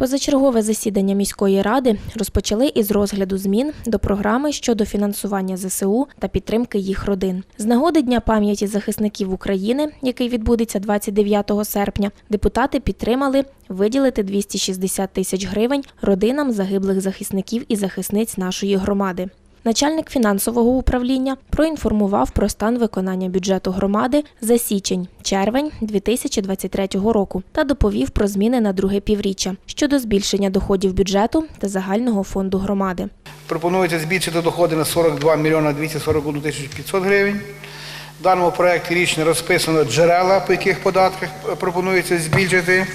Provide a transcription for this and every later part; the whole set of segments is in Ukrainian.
Позачергове засідання міської ради розпочали із розгляду змін до програми щодо фінансування ЗСУ та підтримки їх родин. З нагоди Дня пам'яті захисників України, який відбудеться 29 серпня, депутати підтримали виділити 260 тисяч гривень родинам загиблих захисників і захисниць нашої громади. Начальник фінансового управління проінформував про стан виконання бюджету громади за січень-червень 2023 року та доповів про зміни на друге півріччя щодо збільшення доходів бюджету та загального фонду громади. Пропонується збільшити доходи на 42 мільйона 241 тисячу 500 гривень. В даному проєкті річно розписано джерела, по яких податках пропонується збільшити.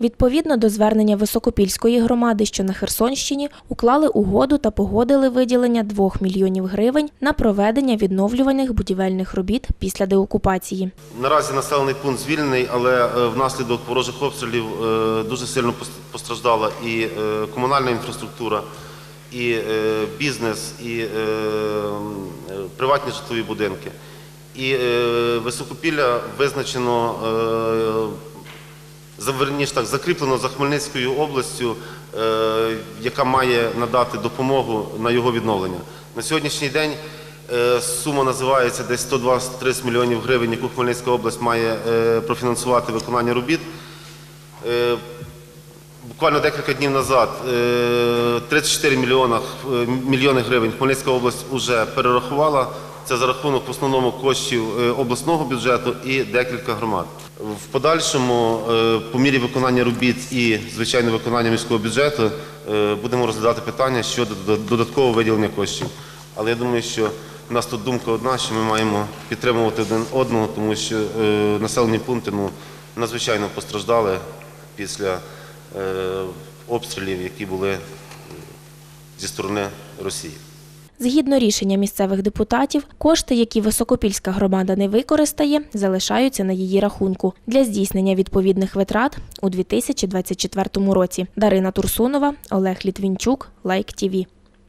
Відповідно до звернення Високопільської громади, що на Херсонщині, уклали угоду та погодили виділення 2 мільйонів гривень на проведення відновлюваних будівельних робіт після деокупації. Наразі населений пункт звільнений, але е, внаслідок ворожих обстрілів е, дуже сильно постраждала і е, комунальна інфраструктура, і бізнес, і приватні житлові будинки. І Високопілля визначено, верніше так, закріплено за Хмельницькою областю, е, яка має надати допомогу на його відновлення. На сьогоднішній день Е, Сума називається десь 120-30 мільйонів гривень, яку Хмельницька область має е, профінансувати виконання робіт. Е, Буквально декілька днів назад е, 34 мільйона, е, мільйони гривень Хмельницька область вже перерахувала. Це за рахунок в основному коштів е, обласного бюджету і декілька громад. В подальшому, е, по мірі виконання робіт і звичайно виконання міського бюджету, е, будемо розглядати питання щодо додаткового виділення коштів. Але я думаю, що в нас тут думка одна, що ми маємо підтримувати один одного, тому що населені пункти ну, надзвичайно постраждали після обстрілів, які були зі сторони Росії. Згідно рішення місцевих депутатів, кошти, які Високопільська громада не використає, залишаються на її рахунку для здійснення відповідних витрат у 2024 році. Дарина Турсунова, Олег Літвінчук, Лайк ТІВІ.